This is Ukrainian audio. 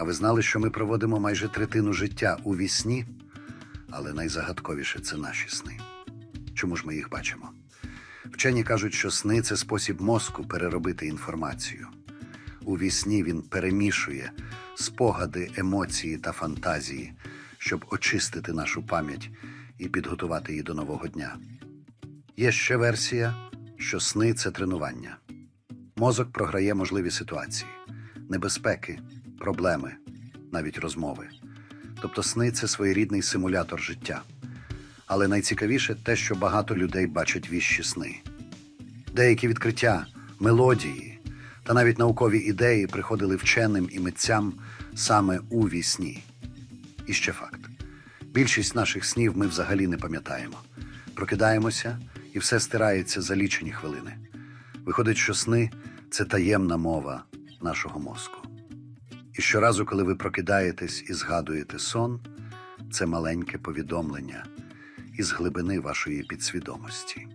А ви знали, що ми проводимо майже третину життя у вісні? Але найзагадковіше це наші сни. Чому ж ми їх бачимо? Вчені кажуть, що сни це спосіб мозку переробити інформацію. У вісні він перемішує спогади, емоції та фантазії, щоб очистити нашу пам'ять і підготувати її до нового дня. Є ще версія, що сни це тренування. Мозок програє можливі ситуації, небезпеки, проблеми, навіть розмови. Тобто сни це своєрідний симулятор життя. Але найцікавіше те, що багато людей бачать віщі сни. Деякі відкриття, мелодії та навіть наукові ідеї приходили вченим і митцям саме у вісні. І ще факт: більшість наших снів ми взагалі не пам'ятаємо. Прокидаємося, і все стирається за лічені хвилини. Виходить, що сни це таємна мова нашого мозку. Щоразу, коли ви прокидаєтесь і згадуєте сон, це маленьке повідомлення із глибини вашої підсвідомості.